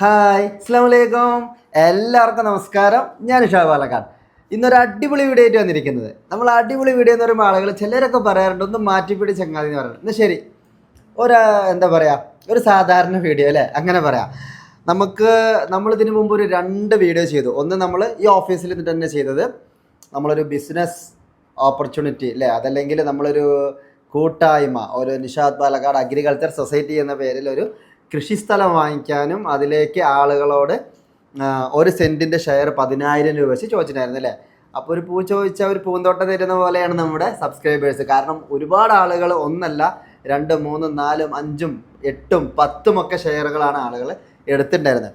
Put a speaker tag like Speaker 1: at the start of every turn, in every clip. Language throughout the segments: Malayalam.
Speaker 1: ഹായ് അസ്സാം വലൈക്കും എല്ലാവർക്കും നമസ്കാരം. ഞാൻ ഇഷാ പാലക്കാട് ഇന്നൊരു അടിപൊളി വീഡിയോ ആയിട്ട് വന്നിരിക്കുന്നത്. നമ്മൾ അടിപൊളി വീഡിയോ എന്ന് പറയുമ്പോൾ ആളുകൾ ചിലരൊക്കെ പറയാറുണ്ട് ഒന്ന് മാറ്റിപ്പിടി ചങ്ങാതി എന്ന് പറയുന്നത്. എന്നാൽ ശരി. ഒരു എന്താ പറയുക ഒരു സാധാരണ വീഡിയോ അല്ലേ? അങ്ങനെ പറയാം. നമുക്ക് നമ്മൾ ഇതിനു മുമ്പ് ഒരു രണ്ട് വീഡിയോ ചെയ്തു. ഒന്ന് നമ്മൾ ഈ ഓഫീസിൽ നിന്നിട്ട് തന്നെ ചെയ്തത് നമ്മളൊരു ബിസിനസ് ഓപ്പർച്യൂണിറ്റി അല്ലേ? അതല്ലെങ്കിൽ നമ്മളൊരു കൂട്ടായ്മ ഒരു നിഷാദ് പാലക്കാട് അഗ്രികൾച്ചർ സൊസൈറ്റി എന്ന പേരിൽ ഒരു കൃഷിസ്ഥലം വാങ്ങിക്കാനും അതിലേക്ക് ആളുകളോട് ഒരു സെന്റിന്റെ ഷെയർ പതിനായിരം രൂപ വെച്ച് ചോദിച്ചിട്ടുണ്ടായിരുന്നു അല്ലേ? അപ്പോൾ ഒരു പൂ ചോദിച്ചാൽ ഒരു പൂന്തോട്ടം തരുന്ന പോലെയാണ് നമ്മുടെ സബ്സ്ക്രൈബേഴ്സ് കാരണം ഒരുപാട് ആളുകൾ ഒന്നല്ല രണ്ട് മൂന്നും നാലും അഞ്ചും എട്ടും പത്തും ഒക്കെ ഷെയറുകളാണ് ആളുകൾ എടുത്തിട്ടുണ്ടായിരുന്നത്.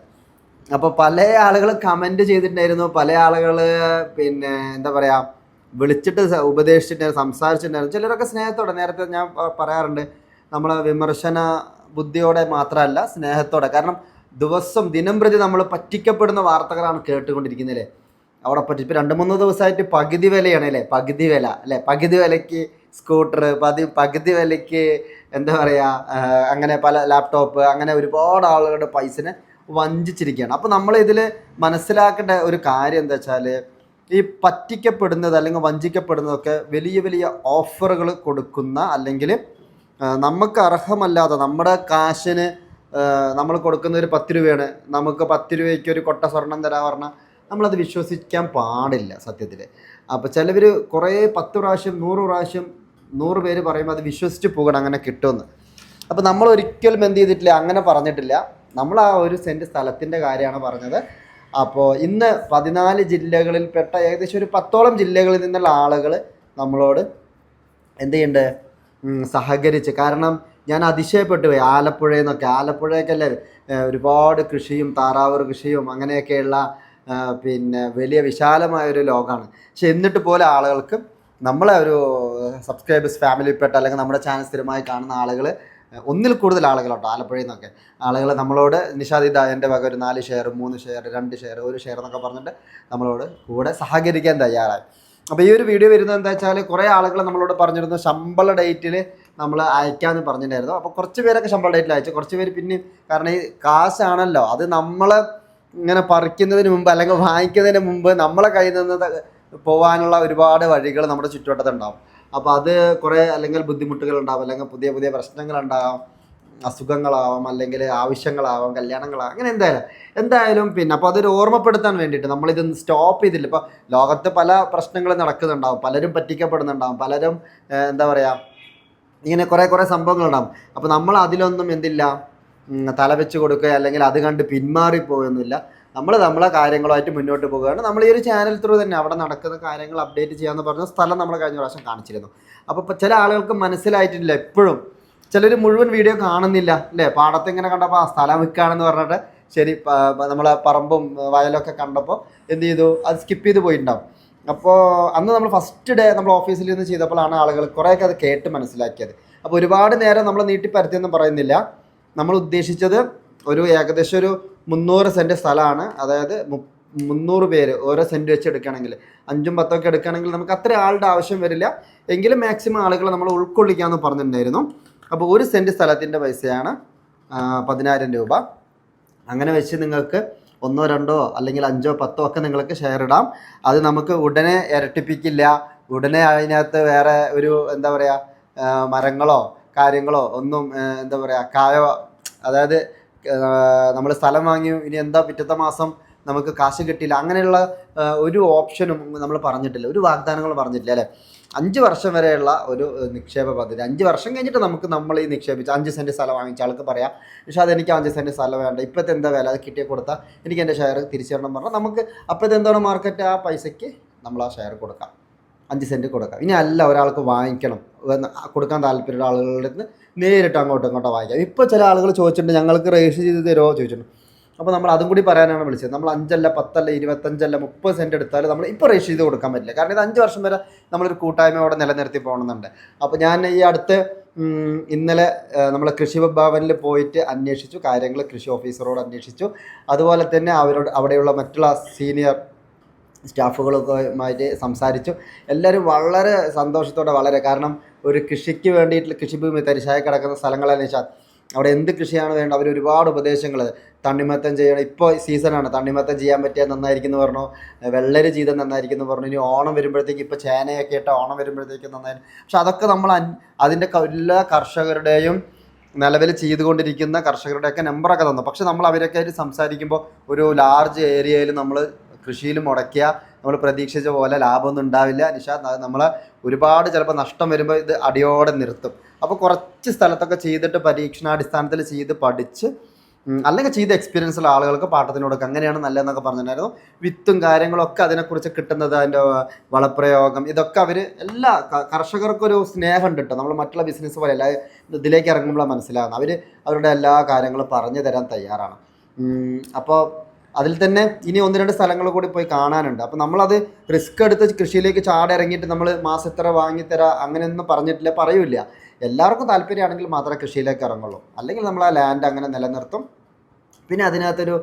Speaker 1: അപ്പോൾ പല ആളുകൾ കമന്റ് ചെയ്തിട്ടുണ്ടായിരുന്നു. പല ആളുകൾ പിന്നെ എന്താ പറയുക വിളിച്ചിട്ട് ഉപദേശിച്ചിട്ടുണ്ടായിരുന്നു സംസാരിച്ചിട്ടുണ്ടായിരുന്നു. ചിലരൊക്കെ സ്നേഹത്തോടെ നേരത്തെ ഞാൻ പറയാറുണ്ട്. നമ്മളെ വിമർശന ബുദ്ധിയോടെ മാത്രമല്ല സ്നേഹത്തോടെ. കാരണം ദിവസം ദിനം പ്രതി നമ്മൾ പറ്റിക്കപ്പെടുന്ന വാർത്തകളാണ് കേട്ടുകൊണ്ടിരിക്കുന്നത് അല്ലേ അവിടെ പറ്റി ഇപ്പോൾ രണ്ട് മൂന്ന് ദിവസമായിട്ട് പകുതി വിലയാണ് അല്ലേ? പകുതി വില അല്ലേ? പകുതി വിലയ്ക്ക് സ്കൂട്ടർ പതി പകുതി വിലയ്ക്ക് എന്താ പറയുക അങ്ങനെ പല ലാപ്ടോപ്പ് അങ്ങനെ ഒരുപാട് ആളുകളുടെ പൈസനെ വഞ്ചിച്ചിരിക്കുകയാണ്. അപ്പോൾ നമ്മൾ ഇതിൽ മനസ്സിലാക്കേണ്ട ഒരു കാര്യം എന്താ വെച്ചാൽ ഈ പറ്റിക്കപ്പെടുന്നത് അല്ലെങ്കിൽ വഞ്ചിക്കപ്പെടുന്നതൊക്കെ വലിയ വലിയ ഓഫറുകൾ കൊടുക്കുന്ന അല്ലെങ്കിൽ നമുക്ക് അർഹമല്ലാതെ നമ്മുടെ കാശിന് നമ്മൾ കൊടുക്കുന്ന ഒരു പത്ത് രൂപയാണ്. നമുക്ക് പത്ത് രൂപയ്ക്ക് ഒരു കൊട്ട സ്വർണം തരാ പറഞ്ഞാൽ നമ്മളത് വിശ്വസിക്കാൻ പാടില്ല സത്യത്തിൽ അപ്പോൾ ചിലവർ കുറേ പത്ത് പ്രാവശ്യം നൂറ് പ്രാവശ്യം നൂറ് പേര് പറയുമ്പോൾ അത് വിശ്വസിച്ച് പോകണം അങ്ങനെ കിട്ടുമെന്ന്. അപ്പോൾ നമ്മൾ ഒരിക്കലും എന്ത് ചെയ്തിട്ടില്ല അങ്ങനെ പറഞ്ഞിട്ടില്ല. നമ്മൾ ആ ഒരു സെന്റ് സ്ഥലത്തിന്റെ കാര്യമാണ് പറഞ്ഞത്. അപ്പോൾ ഇന്ന് പതിനാല് ജില്ലകളിൽപ്പെട്ട ഏകദേശം ഒരു പത്തോളം ജില്ലകളിൽ നിന്നുള്ള ആളുകൾ നമ്മളോട് എന്ത് ചെയ്യണ്ടേ? ഉം, സഹകരിച്ച്. കാരണം ഞാൻ അതിശയപ്പെട്ടു പോയി. ആലപ്പുഴയിൽ നിന്നൊക്കെ ആലപ്പുഴയൊക്കെയല്ലേ ഒരുപാട് കൃഷിയും താറാവ് കൃഷിയും അങ്ങനെയൊക്കെയുള്ള പിന്നെ വലിയ വിശാലമായ ഒരു ലോകമാണ് പക്ഷെ എന്നിട്ട് പോലെ ആളുകൾക്ക് നമ്മളെ ഒരു സബ്സ്ക്രൈബേഴ്സ് ഫാമിലിയിൽപ്പെട്ട അല്ലെങ്കിൽ നമ്മുടെ ചാനൽ സ്ഥിരമായി കാണുന്ന ആളുകൾ ഒന്നിൽ കൂടുതൽ ആളുകളുണ്ട് ആലപ്പുഴയിൽ നിന്നൊക്കെ. ആളുകൾ നമ്മളോട് നിഷാദ് ഇതാ എന്റെ വക ഒരു നാല് ഷെയർ മൂന്ന് ഷെയർ രണ്ട് ഷെയർ ഒരു ഷെയർ എന്നൊക്കെ പറഞ്ഞിട്ട് നമ്മളോട് കൂടെ സഹകരിക്കാൻ തയ്യാറായി. അപ്പോൾ ഈ ഒരു വീഡിയോ വരുന്നത് എന്താ വെച്ചാൽ കുറേ ആളുകൾ നമ്മളോട് പറഞ്ഞിരുന്നു ശമ്പള ഡേറ്റിൽ നമ്മൾ അയക്കാമെന്ന് പറഞ്ഞിട്ടുണ്ടായിരുന്നു. അപ്പോൾ കുറച്ച് പേരൊക്കെ ശമ്പള ഡേറ്റിൽ അയച്ചു. കുറച്ച് പേര് പിന്നെ കാരണം ഈ കാശാണല്ലോ. അത് നമ്മൾ ഇങ്ങനെ പറിക്കുന്നതിന് മുമ്പ് അല്ലെങ്കിൽ വാങ്ങിക്കുന്നതിന് മുമ്പ് നമ്മളെ കയ്യിൽ നിന്ന് പോകാനുള്ള ഒരുപാട് വഴികൾ നമ്മുടെ ചുറ്റുവട്ടത്തുണ്ടാവും. അപ്പോൾ അത് കുറേ അല്ലെങ്കിൽ ബുദ്ധിമുട്ടുകൾ ഉണ്ടാവും അല്ലെങ്കിൽ പുതിയ പുതിയ പ്രശ്നങ്ങളുണ്ടാകാം അസുഖങ്ങളാവാം അല്ലെങ്കിൽ ആവശ്യങ്ങളാവാം കല്യാണങ്ങളാവാം അങ്ങനെ എന്തായാലും. എന്തായാലും പിന്നെ അപ്പോൾ അതൊരു ഓർമ്മപ്പെടുത്താൻ വേണ്ടിയിട്ട് നമ്മളിത് സ്റ്റോപ്പ് ചെയ്തില്ല. ഇപ്പോൾ ലോകത്ത് പല പ്രശ്നങ്ങളും നടക്കുന്നുണ്ടാവും പലരും പറ്റിക്കപ്പെടുന്നുണ്ടാവും പലരും എന്താ പറയുക ഇങ്ങനെ കുറേ കുറേ സംഭവങ്ങളുണ്ടാവും. അപ്പോൾ നമ്മൾ അതിലൊന്നും എന്തില്ല തലവെച്ച് തല വെച്ച് കൊടുക്കുക അല്ലെങ്കിൽ അത് കണ്ട് പിന്മാറിപ്പോയൊന്നുമില്ല. നമ്മൾ നമ്മളെ കാര്യങ്ങളുമായിട്ട് മുന്നോട്ട് പോകുകയാണ്. നമ്മൾ ഈ ഒരു ചാനൽ ത്രൂ തന്നെ അവിടെ നടക്കുന്ന കാര്യങ്ങൾ അപ്ഡേറ്റ് ചെയ്യാമെന്ന് പറഞ്ഞ സ്ഥലം നമ്മൾ കഴിഞ്ഞ പ്രാവശ്യം കാണിച്ചിരുന്നു. അപ്പോൾ ചില ആളുകൾക്ക് മനസ്സിലായിട്ടില്ല എപ്പോഴും. ചിലർ മുഴുവൻ വീഡിയോ കാണുന്നില്ല അല്ലേ? പാടത്ത് ഇങ്ങനെ കണ്ടപ്പോൾ ആ സ്ഥലം വിൽക്കുകയാണെന്ന് പറഞ്ഞിട്ട് ശരി നമ്മളെ പറമ്പും വയലൊക്കെ കണ്ടപ്പോൾ എന്ത് ചെയ്തു? അത് സ്കിപ്പ് ചെയ്ത് പോയിട്ടുണ്ടാവും. അപ്പോൾ അന്ന് നമ്മൾ ഫസ്റ്റ് ഡേ നമ്മൾ ഓഫീസിൽ നിന്ന് ചെയ്തപ്പോഴാണ് ആളുകൾ കുറേയൊക്കെ അത് കേട്ട് മനസ്സിലാക്കിയത്. അപ്പോൾ ഒരുപാട് നേരം നമ്മൾ നീട്ടി പരത്തിയെന്നും പറയുന്നില്ല. നമ്മൾ ഉദ്ദേശിച്ചത് ഒരു ഏകദേശം ഒരു മുന്നൂറ് സെന്റ് സ്ഥലമാണ്. അതായത് മുന്നൂറ് പേര് ഓരോ സെന്റ് വെച്ച് എടുക്കുകയാണെങ്കിൽ അഞ്ചും പത്തൊക്കെ എടുക്കുകയാണെങ്കിൽ നമുക്ക് അത്ര ആളുടെ ആവശ്യം വരില്ല. എങ്കിലും മാക്സിമം ആളുകളെ നമ്മൾ ഉൾക്കൊള്ളിക്കാമെന്ന് പറഞ്ഞിട്ടുണ്ടായിരുന്നു. അപ്പോൾ ഒരു സെന്റ് സ്ഥലത്തിന്റെ പൈസയാണ് പതിനായിരം രൂപ. അങ്ങനെ വെച്ച് നിങ്ങൾക്ക് ഒന്നോ രണ്ടോ അല്ലെങ്കിൽ അഞ്ചോ പത്തോ ഒക്കെ നിങ്ങൾക്ക് ഷെയർ ഇടാം. അത് നമുക്ക് ഉടനെ ഇരട്ടിപ്പിക്കില്ല. ഉടനെ അതിനകത്ത് വേറെ ഒരു എന്താ പറയുക മരങ്ങളോ കാര്യങ്ങളോ ഒന്നും എന്താ പറയുക കായോ അതായത് നമ്മൾ സ്ഥലം വാങ്ങി ഇനി എന്താ പിറ്റത്തെ മാസം നമുക്ക് കാശ് കിട്ടിയില്ല. അങ്ങനെയുള്ള ഒരു ഓപ്ഷനും നമ്മൾ പറഞ്ഞിട്ടില്ല. ഒരു വാഗ്ദാനങ്ങളും പറഞ്ഞിട്ടില്ല അല്ലേ? അഞ്ച് വർഷം വരെയുള്ള ഒരു നിക്ഷേപ പദ്ധതി. അഞ്ച് വർഷം കഴിഞ്ഞിട്ട് നമുക്ക് നമ്മൾ ഈ നിക്ഷേപിച്ച് അഞ്ച് സെന്റ് സ്ഥലം വാങ്ങിച്ച ആൾക്ക് പറയാം. പക്ഷേ അതെനിക്ക് അഞ്ച് സെന്റ് സ്ഥലം വേണ്ട. ഇപ്പോഴത്തെ എന്താ വില? അത് കിട്ടിയ കൊടുത്താൽ എനിക്ക് എന്റെ ഷെയർ തിരിച്ചു തരണം പറഞ്ഞാൽ നമുക്ക് അപ്പോഴത്തെ എന്താണ് മാർക്കറ്റ് ആ പൈസയ്ക്ക് നമ്മൾ ആ ഷെയർ കൊടുക്കാം. അഞ്ച് സെന്റ് കൊടുക്കാം. ഇനി അല്ല ഒരാൾക്ക് വാങ്ങിക്കണം. കൊടുക്കാൻ താല്പര്യമുള്ള ആളുകളുടെ അടുത്ത് നേരിട്ട് അങ്ങോട്ടും ഇങ്ങോട്ടും വാങ്ങിക്കാം. ഇപ്പോൾ ചില ആളുകൾ ചോദിച്ചിട്ടുണ്ട് ഞങ്ങൾക്ക് രജിസ്റ്റർ ചെയ്ത് തരുമോ? ചോദിച്ചിട്ടുണ്ട്. അപ്പോൾ നമ്മൾ അതും കൂടി പറയാനാണ് വിളിച്ചത്. നമ്മൾ അഞ്ചല്ല പത്തല്ല ഇരുപത്തഞ്ചല്ല മുപ്പത് സെന്റ് എടുത്താൽ നമ്മൾ ഇപ്പോൾ രജിസ്റ്റർ ചെയ്ത് കൊടുക്കാൻ പറ്റില്ല. കാരണം ഇത് അഞ്ച് വർഷം വരെ നമ്മളൊരു കൂട്ടായ്മയോടെ നിലനിർത്തി പോകണമെന്നുണ്ട് അപ്പോൾ ഞാൻ ഈ അടുത്ത് ഇന്നലെ നമ്മൾ കൃഷി ഭവനിൽ പോയിട്ട് അന്വേഷിച്ചു കാര്യങ്ങൾ കൃഷി ഓഫീസറോട് അന്വേഷിച്ചു. അതുപോലെ തന്നെ അവരോട് അവിടെയുള്ള മറ്റുള്ള സീനിയർ സ്റ്റാഫുകളുമായിട്ട് സംസാരിച്ചു. എല്ലാവരും വളരെ സന്തോഷത്തോടെ വളരെ കാരണം ഒരു കൃഷിക്ക് വേണ്ടിയിട്ടുള്ള കൃഷിഭൂമി തരിശായി കിടക്കുന്ന സ്ഥലങ്ങളെന്ന് വെച്ചാൽ അവിടെ എന്ത് കൃഷിയാണ് വേണ്ടത്? അവർ ഒരുപാട് ഉപദേശങ്ങൾ തണ്ണിമത്തം ചെയ്യണം. ഇപ്പോൾ സീസണാണ്. തണ്ണിമത്തം ചെയ്യാൻ പറ്റിയാൽ നന്നായിരിക്കും എന്ന് പറഞ്ഞു. വെള്ളരി ചെയ്താൽ നന്നായിരിക്കും എന്ന് പറഞ്ഞു. ഇനി ഓണം വരുമ്പോഴത്തേക്ക് ഇപ്പോൾ ചേനയൊക്കെ ഇട്ട ഓണം വരുമ്പോഴത്തേക്ക് നന്നായിരുന്നു പക്ഷെ അതൊക്കെ നമ്മൾ അതിന്റെ എല്ലാ കർഷകരുടെയും നിലവിൽ ചെയ്തുകൊണ്ടിരിക്കുന്ന കർഷകരുടെയൊക്കെ നമ്പറൊക്കെ തന്നു. പക്ഷെ നമ്മൾ അവരൊക്കെ ആയിട്ട് സംസാരിക്കുമ്പോൾ ഒരു ലാർജ് ഏരിയയിൽ നമ്മൾ കൃഷിയിൽ മുടക്കിയ നമ്മൾ പ്രതീക്ഷിച്ച പോലെ ലാഭമൊന്നും ഉണ്ടാവില്ല. നിഷാദ് നമ്മൾ ഒരുപാട് ചിലപ്പോൾ നഷ്ടം വരുമ്പോൾ ഇത് അടിയോടെ നിർത്തും. അപ്പോൾ കുറച്ച് സ്ഥലത്തൊക്കെ ചെയ്തിട്ട് പരീക്ഷണാടിസ്ഥാനത്തിൽ ചെയ്ത് പഠിച്ച് അല്ലെങ്കിൽ ചെയ്ത എക്സ്പീരിയൻസ് ഉള്ള ആളുകൾക്ക് പാട്ടത്തിന് കൊടുക്കുക. അങ്ങനെയാണ് നല്ലതെന്നൊക്കെ പറഞ്ഞിട്ടുണ്ടായിരുന്നു. വിത്തും കാര്യങ്ങളൊക്കെ അതിനെക്കുറിച്ച് കിട്ടുന്നത് അതിന്റെ വളപ്രയോഗം ഇതൊക്കെ അവർ എല്ലാ കർഷകർക്കൊരു സ്നേഹമുണ്ട് കേട്ടോ. നമ്മൾ മറ്റുള്ള ബിസിനസ് പോലെ അല്ല ഇതിലേക്ക് ഇറങ്ങുമ്പോൾ മനസ്സിലാകുന്നത് അവർ അവരുടെ എല്ലാ കാര്യങ്ങളും പറഞ്ഞു തരാൻ തയ്യാറാണ്. അപ്പോൾ അതിൽ തന്നെ ഇനി ഒന്ന് രണ്ട് സ്ഥലങ്ങൾ കൂടി പോയി കാണാനുണ്ട്. അപ്പോൾ നമ്മളത് റിസ്ക് എടുത്ത് കൃഷിയിലേക്ക് ചാടിറങ്ങിയിട്ട് നമ്മൾ മാസം ഇത്ര വാങ്ങിത്തരാം അങ്ങനെയൊന്നും പറഞ്ഞിട്ടില്ല പറയൂല എല്ലാവർക്കും താല്പര്യമാണെങ്കിൽ മാത്രമേ കൃഷിയിലേക്ക് ഇറങ്ങുള്ളൂ. അല്ലെങ്കിൽ നമ്മൾ ആ ലാൻഡ് അങ്ങനെ നിലനിർത്തും. പിന്നെ അതിനകത്തൊരു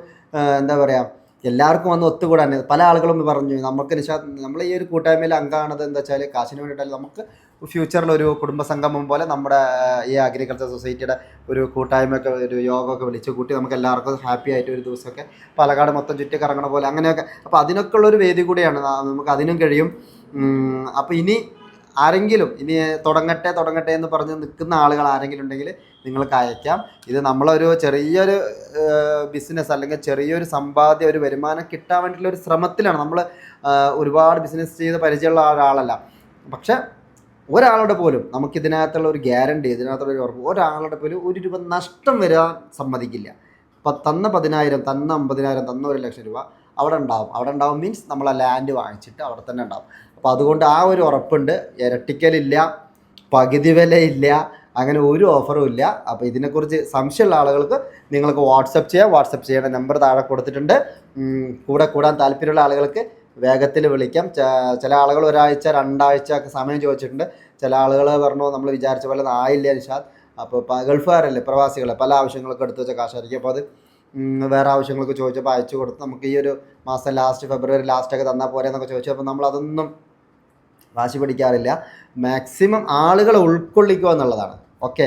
Speaker 1: എന്താ പറയുക എല്ലാവർക്കും വന്ന് ഒത്തുകൂടാൻ പല ആളുകളും പറഞ്ഞു നമുക്ക് നിശാ നമ്മൾ ഈ ഒരു കൂട്ടായ്മയിൽ അംഗമാണത് എന്താ വെച്ചാൽ കാശിന് വേണ്ടിയിട്ടല്ല നമുക്ക് ഫ്യൂച്ചറിൽ ഒരു കുടുംബ സംഗമം പോലെ നമ്മുടെ ഈ അഗ്രികൾച്ചർ സൊസൈറ്റിയുടെ ഒരു കൂട്ടായ്മയൊക്കെ ഒരു യോഗമൊക്കെ വിളിച്ച് കൂട്ടി നമുക്ക് എല്ലാവർക്കും ഹാപ്പി ആയിട്ട് ഒരു ദിവസമൊക്കെ പാലക്കാട് മൊത്തം ചുറ്റി കറങ്ങണ പോലെ അങ്ങനെയൊക്കെ. അപ്പോൾ അതിനൊക്കെ ഉള്ളൊരു വേദി കൂടിയാണ് നമുക്ക് അതിനും കഴിയും. അപ്പോൾ ഇനി ആരെങ്കിലും ഇനി തുടങ്ങട്ടെ തുടങ്ങട്ടെ എന്ന് പറഞ്ഞ് നിൽക്കുന്ന ആളുകൾ ആരെങ്കിലും ഉണ്ടെങ്കിൽ നിങ്ങൾക്ക് അയക്കാം. ഇത് നമ്മളൊരു ചെറിയൊരു ബിസിനസ് അല്ലെങ്കിൽ ചെറിയൊരു സമ്പാദ്യം ഒരു വരുമാനം കിട്ടാൻ വേണ്ടിയിട്ടുള്ള ഒരു ശ്രമത്തിലാണ് നമ്മൾ ഒരുപാട് ബിസിനസ് ചെയ്ത് പരിചയമുള്ള ഒരാളല്ല. പക്ഷേ ഒരാളുടെ പോലും നമുക്ക് ഇതിനകത്തുള്ള ഒരു ഗ്യാരണ്ടി ഇതിനകത്തുള്ള ഒരു ഉറപ്പ് ഒരാളുടെ പോലും ഒരു രൂപ നഷ്ടം വരാൻ സമ്മതിക്കില്ല. ഇപ്പം തന്ന പതിനായിരം തന്ന അമ്പതിനായിരം തന്ന ഒരു ലക്ഷം രൂപ അവിടെ ഉണ്ടാവും. അവിടെ ഉണ്ടാവും മീൻസ് നമ്മൾ ആ ലാൻഡ് വാങ്ങിച്ചിട്ട് അവിടെ തന്നെ ഉണ്ടാവും. അപ്പോൾ അതുകൊണ്ട് ആ ഒരു ഉറപ്പുണ്ട്. ഇരട്ടിക്കലില്ല പകുതി വിലയില്ല അങ്ങനെ ഒരു ഓഫറും ഇല്ല. അപ്പോൾ ഇതിനെക്കുറിച്ച് സംശയമുള്ള ആളുകൾക്ക് നിങ്ങൾക്ക് വാട്സപ്പ് ചെയ്യാം. വാട്സപ്പ് ചെയ്യേണ്ട നമ്പർ താഴെ കൊടുത്തിട്ടുണ്ട്. കൂടെ കൂടാൻ താല്പര്യമുള്ള ആളുകൾക്ക് വേഗത്തിൽ വിളിക്കാം. ചില ആളുകൾ ഒരാഴ്ച രണ്ടാഴ്ച ഒക്കെ സമയം ചോദിച്ചിട്ടുണ്ട്. ചില ആളുകൾ പറഞ്ഞു നമ്മൾ വിചാരിച്ച പോലെ ആയില്ല നിഷാദ്. അപ്പോൾ ഗൾഫുകാരല്ലേ പ്രവാസികളെ പല ആവശ്യങ്ങളൊക്കെ എടുത്ത് വെച്ച കാശായിരിക്കും. അപ്പോൾ അത് വേറെ ആവശ്യങ്ങളൊക്കെ ചോദിച്ചപ്പോൾ അയച്ചു കൊടുത്ത് നമുക്ക് ഈ ഒരു മാസം ലാസ്റ്റ് ഫെബ്രുവരി ലാസ്റ്റൊക്കെ തന്നാൽ പോരെ എന്നൊക്കെ ചോദിച്ചു അപ്പോൾ നമ്മൾ അതൊന്നും വാശി പിടിക്കാറില്ല. മാക്സിമം ആളുകളെ ഉൾക്കൊള്ളിക്കുക എന്നുള്ളതാണ്. ഓക്കെ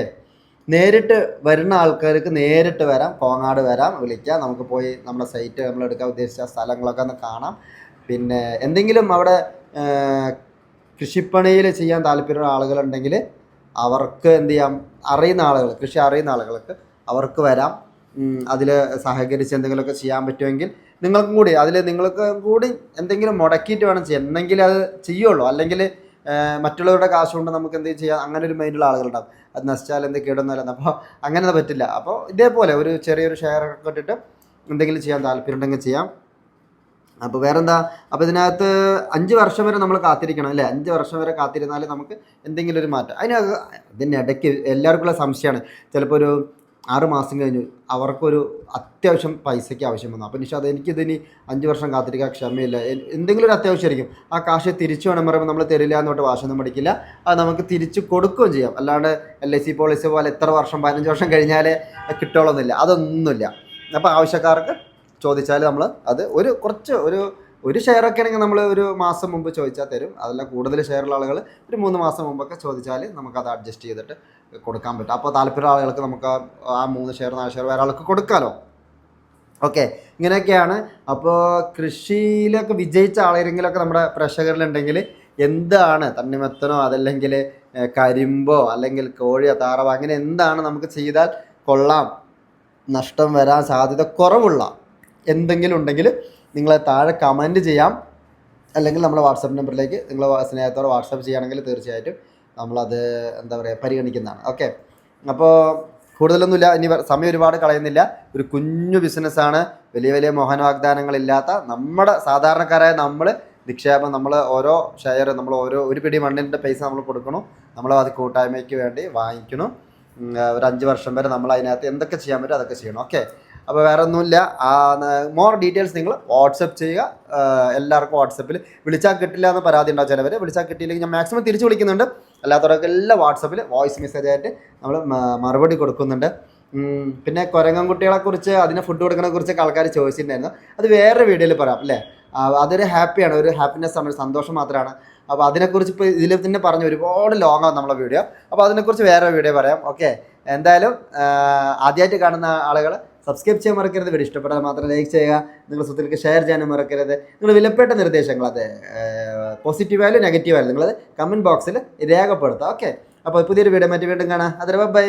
Speaker 1: നേരിട്ട് വരുന്ന ആൾക്കാർക്ക് നേരിട്ട് വരാം കോങ്ങാട് വരാം വിളിക്കാം. നമുക്ക് പോയി നമ്മുടെ സൈറ്റ് നമ്മൾ എടുക്കാൻ ഉദ്ദേശിച്ച സ്ഥലങ്ങളൊക്കെ ഒന്ന് കാണാം. പിന്നെ എന്തെങ്കിലും അവിടെ കൃഷിപ്പണിയിൽ ചെയ്യാൻ താല്പര്യമുള്ള ആളുകളുണ്ടെങ്കിൽ അവർക്ക് എന്ത് ചെയ്യാം? അറിയുന്ന ആളുകൾ കൃഷി അറിയുന്ന ആളുകൾക്ക് അവർക്ക് വരാം. അതിൽ സഹകരിച്ച് എന്തെങ്കിലുമൊക്കെ ചെയ്യാൻ പറ്റുമെങ്കിൽ നിങ്ങൾക്കും കൂടി അതിൽ നിങ്ങൾക്ക് കൂടി എന്തെങ്കിലും മുടക്കിയിട്ട് വേണം ചെയ്യാൻ. എന്നെങ്കിൽ അത് ചെയ്യുള്ളൂ. അല്ലെങ്കിൽ മറ്റുള്ളവരുടെ കാശ് കൊണ്ട് നമുക്ക് എന്തെങ്കിലും ചെയ്യാം. അങ്ങനെ ഒരു മൈൻഡുള്ള ആളുകളുണ്ടാവും. അത് നശിച്ചാൽ എന്ത് കേടൊന്നുമല്ല അപ്പോൾ അങ്ങനെ പറ്റില്ല. അപ്പോൾ ഇതേപോലെ ഒരു ചെറിയൊരു ഷെയർ ഒക്കെ ഇട്ടിട്ട് എന്തെങ്കിലും ചെയ്യാൻ താല്പര്യമുണ്ടെങ്കിൽ ചെയ്യാം. അപ്പോൾ വേറെന്താ? അപ്പോൾ ഇതിനകത്ത് അഞ്ച് വർഷം വരെ നമ്മൾ കാത്തിരിക്കണം അല്ലേ? അഞ്ച് വർഷം വരെ കാത്തിരുന്നാൽ നമുക്ക് എന്തെങ്കിലും ഒരു മാറ്റം. അതിന് ഇതിനിടയ്ക്ക് എല്ലാവർക്കുള്ള സംശയമാണ്. ചിലപ്പോൾ ഒരു ആറ് മാസം കഴിഞ്ഞു. അവർക്കൊരു അത്യാവശ്യം പൈസയ്ക്ക് ആവശ്യം വന്നു. അപ്പോൾ നിഷാദ് എനിക്കിതിനി അഞ്ച് വർഷം കാത്തിരിക്കാൻ ക്ഷമയില്ല. എന്തെങ്കിലും ഒരു അത്യാവശ്യമായിരിക്കും ആ കാശ് തിരിച്ചു വേണം പറയുമ്പോൾ നമ്മൾ തരില്ല എന്നോട്ട് വാശൊന്നും പഠിക്കില്ല അത് നമുക്ക് തിരിച്ചു കൊടുക്കുകയും ചെയ്യാം. അല്ലാണ്ട് എൽ ഐ സി പോളിസി പോലെ എത്ര വർഷം പതിനഞ്ച് വർഷം കഴിഞ്ഞാലേ കിട്ടുള്ളൊന്നുമില്ല അതൊന്നുമില്ല. അപ്പോൾ ആവശ്യക്കാർക്ക് ചോദിച്ചാൽ നമ്മൾ അത് ഒരു കുറച്ച് ഒരു ഒരു ഷെയർ ഒക്കെ ആണെങ്കിൽ നമ്മൾ ഒരു മാസം മുമ്പ് ചോദിച്ചാൽ തരും. അതല്ല കൂടുതൽ ഷെയറുള്ള ആളുകൾ ഒരു മൂന്ന് മാസം മുമ്പൊക്കെ ചോദിച്ചാൽ നമുക്കത് അഡ്ജസ്റ്റ് ചെയ്തിട്ട് കൊടുക്കാൻ പറ്റും. അപ്പോൾ താല്പര്യമുള്ള ആളുകൾക്ക് നമുക്ക് ആ- മൂന്ന് ഷെയർ നാല് ഷെയർ വേറെ ആൾക്ക് കൊടുക്കാമല്ലോ ഓക്കെ ഇങ്ങനെയൊക്കെയാണ്. അപ്പോൾ കൃഷിയിലൊക്കെ വിജയിച്ച ആളെങ്കിലൊക്കെ നമ്മുടെ പ്രേക്ഷകരിലുണ്ടെങ്കിൽ എന്താണ് തണ്ണിമത്തനോ അതല്ലെങ്കിൽ കരിമ്പോ അല്ലെങ്കിൽ കോഴിയോ താറവോ അങ്ങനെ എന്താണ് നമുക്ക് ചെയ്താൽ കൊള്ളാം നഷ്ടം വരാൻ സാധ്യത കുറവുള്ള എന്തെങ്കിലും ഉണ്ടെങ്കിൽ നിങ്ങൾ താഴെ കമന്റ് ചെയ്യാം. അല്ലെങ്കിൽ നമ്മുടെ വാട്സപ്പ് നമ്പറിലേക്ക് നിങ്ങൾ സ്നേഹത്തോടെ വാട്സപ്പ് ചെയ്യുകയാണെങ്കിൽ തീർച്ചയായിട്ടും നമ്മളത് എന്താ പറയുക പരിഗണിക്കുന്നതാണ്. ഓക്കെ അപ്പോൾ കൂടുതലൊന്നുമില്ല. ഇനി സമയം ഒരുപാട് കളയുന്നില്ല. ഒരു കുഞ്ഞു ബിസിനസ്സാണ് വലിയ വലിയ മോഹന വാഗ്ദാനങ്ങളില്ലാത്ത നമ്മുടെ സാധാരണക്കാരായ നമ്മൾ നിക്ഷേപം നമ്മൾ ഓരോ ഷെയർ നമ്മൾ ഓരോ ഒരു പിടി മണ്ണിന്റെ പൈസ നമ്മൾ കൊടുക്കണം. നമ്മൾ അത് കൂട്ടായ്മയ്ക്ക് വേണ്ടി വാങ്ങിക്കണം. ഒരു അഞ്ച് വർഷം വരെ നമ്മൾ അതിനകത്ത് എന്തൊക്കെ ചെയ്യാൻ പറ്റും അതൊക്കെ ചെയ്യണം. ഓക്കെ അപ്പോൾ വേറെ ഒന്നുമില്ല മോർ ഡീറ്റെയിൽസ് നിങ്ങൾ വാട്സപ്പ് ചെയ്യുക. എല്ലാവർക്കും വാട്സപ്പിൽ വിളിച്ചാൽ കിട്ടില്ല എന്ന് പരാതി ഉണ്ടാവും ചിലവർ വിളിച്ചാൽ കിട്ടിയില്ലെങ്കിൽ ഞാൻ മാക്സിമം തിരിച്ചു വിളിക്കുന്നുണ്ട്. അല്ലാത്തവരൊക്കെ എല്ലാ വാട്സപ്പിൽ വോയിസ് മെസ്സേജ് ആയിട്ട് നമ്മൾ മറുപടി കൊടുക്കുന്നുണ്ട്. പിന്നെ കുരങ്ങൻ കുട്ടികളെ കുറിച്ച് അതിന് ഫുഡ് കൊടുക്കുന്നതിനെ കുറിച്ചൊക്കെ ആൾക്കാർ ചോദിച്ചിട്ടുണ്ടായിരുന്നു. അത് വേറെ വീഡിയോയിൽ പറയാം അല്ലേ? അതൊരു ഹാപ്പിയാണ് ഒരു ഹാപ്പിനെസ് ആണ്. സന്തോഷം മാത്രമാണ്. അപ്പോൾ അതിനെക്കുറിച്ച് ഇപ്പോൾ ഇതിൽ തന്നെ പറഞ്ഞു ഒരുപാട് ലോങ്ങാണ് നമ്മളെ വീഡിയോ അപ്പോൾ അതിനെക്കുറിച്ച് വേറെ വീഡിയോ പറയാം. ഓക്കെ എന്തായാലും ആദ്യമായിട്ട് കാണുന്ന ആളുകൾ സബ്സ്ക്രൈബ് ചെയ്യാൻ മറക്കരുത് വീഡിയോ ഇഷ്ടപ്പെട്ടാൽ മാത്രം ലൈക്ക് ചെയ്യുക. നിങ്ങൾ സുഹൃത്തുക്കൾക്ക് ഷെയർ ചെയ്യാനും മറക്കരുത്. നിങ്ങൾ വിലപ്പെട്ട നിർദ്ദേശങ്ങൾ അത് പോസിറ്റീവ് ആയാലും നെഗറ്റീവ് ആയാലും നിങ്ങളത് കമന്റ് ബോക്സിൽ രേഖപ്പെടുത്തുക ഓക്കെ അപ്പോൾ പുതിയൊരു വീഡിയോ മറ്റു വീണ്ടും കാണാം. അതിൽ ബൈ